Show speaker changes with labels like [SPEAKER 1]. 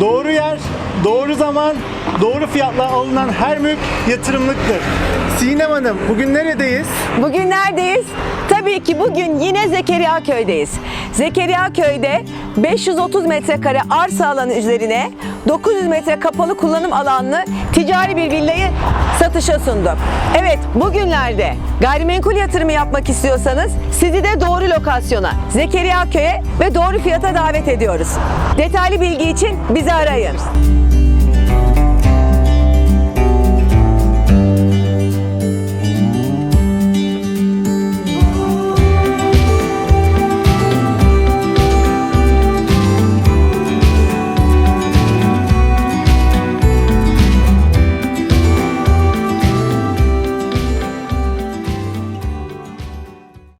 [SPEAKER 1] Doğru yer, doğru zaman, doğru fiyatla alınan her mülk yatırımlıktır. Sinem Hanım, bugün neredeyiz?
[SPEAKER 2] Bugün neredeyiz? Tabii ki bugün yine Zekeriya Köy'deyiz. Zekeriya Köy'de 530 metrekare arsa alanı üzerine 900 metre kapalı kullanım alanlı ticari bir villayı satışa sundum. Evet, bugünlerde gayrimenkul yatırımı yapmak istiyorsanız sizi de doğru lokasyona, Zekeriya Köy'e ve doğru fiyata davet ediyoruz. Detaylı bilgi için bizi arayın.